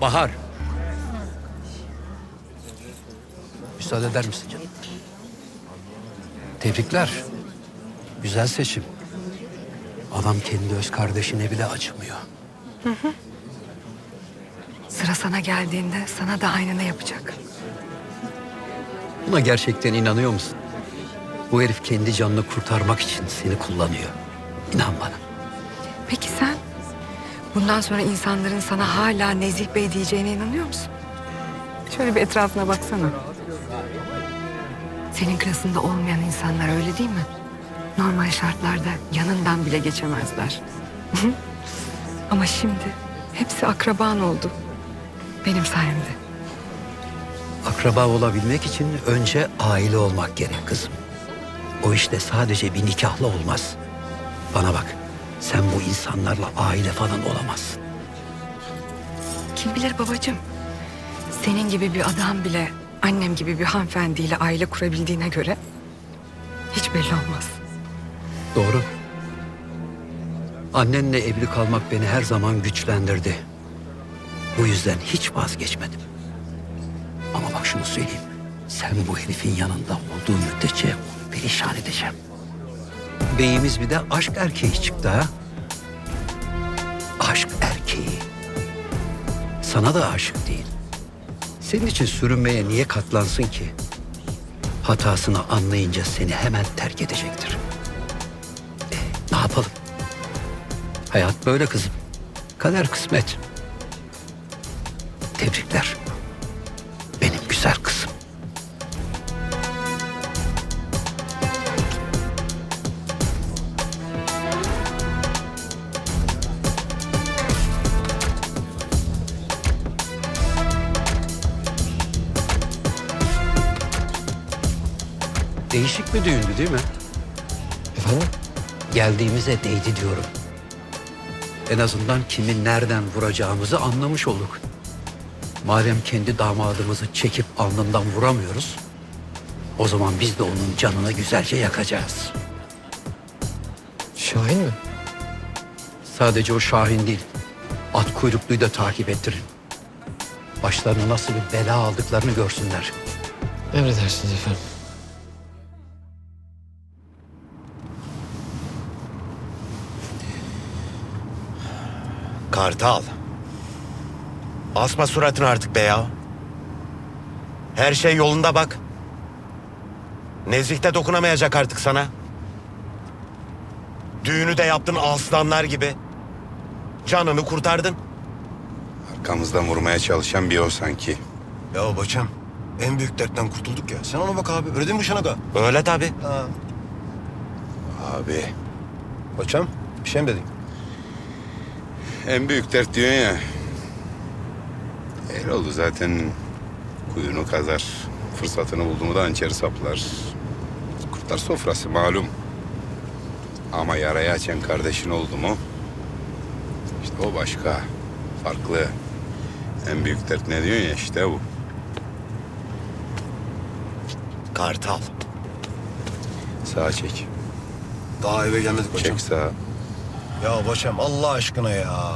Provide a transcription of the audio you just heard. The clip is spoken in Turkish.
Bahar. Müsaade eder misin canım? Tebrikler. Güzel seçim. Adam kendi öz kardeşine bile acımıyor. Sıra sana geldiğinde sana da aynını yapacak. Buna gerçekten inanıyor musun? Bu herif kendi canını kurtarmak için seni kullanıyor. İnan bana. Peki sen? Bundan sonra insanların sana hala Nezih Bey diyeceğine inanıyor musun? Şöyle bir etrafına baksana. Senin klasında olmayan insanlar öyle değil mi? Normal şartlarda yanından bile geçemezler. Ama şimdi hepsi akraban oldu. Benim sayemde. Akraba olabilmek için önce aile olmak gerek kızım. O işte sadece bir nikahla olmaz. Bana bak, sen bu insanlarla aile falan olamazsın. Kim bilir babacığım. Senin gibi bir adam bile annem gibi bir hanımefendiyle aile kurabildiğine göre hiç belli olmaz. Doğru. Annenle evli kalmak beni her zaman güçlendirdi. Bu yüzden hiç vazgeçmedim. Ama bak şunu söyleyeyim. Sen bu herifin yanında olduğu müddetçe onu perişan edeceğim. Beyimiz bir de aşk erkeği çıktı ha. Aşk erkeği. Sana da aşık değil. Senin için sürünmeye niye katlansın ki? Hatasını anlayınca seni hemen terk edecektir. E, ne yapalım? Hayat böyle kızım. Kader kısmet. Tebrikler. Değişik bir düğündü değil mi? Efendim? Geldiğimize değdi diyorum. En azından kimi nereden vuracağımızı anlamış olduk. Madem kendi damadımızı çekip alnından vuramıyoruz, o zaman biz de onun canını güzelce yakacağız. Şahin mi? Sadece o Şahin değil, at kuyrukluyu da takip ettirin. Başlarına nasıl bir bela aldıklarını görsünler. Emredersiniz efendim. Kartal. Asma suratını artık be ya. Her şey yolunda bak. Nezih de dokunamayacak artık sana. Düğünü de yaptın aslanlar gibi. Canını kurtardın. Arkamızdan vurmaya çalışan bir o sanki. Ya bacım en büyük dertten kurtulduk ya. Sen ona bak abi. Öyle değil mi Şanaka? Öyle tabii. Abi Bacım bir şey mi dedin? En büyük dert diyorsun ya. Eroğlu zaten kuyunu kazar. Fırsatını buldu mu da hançeri saplar. Kurtlar sofrası malum. Ama yarayı açan kardeşin oldu mu? İşte o başka. Farklı. En büyük dert ne diyorsun ya işte bu. Kartal. Sağa çek. Daha eve gelmedik bacım. Çek sağa. Ya bacım Allah aşkına ya.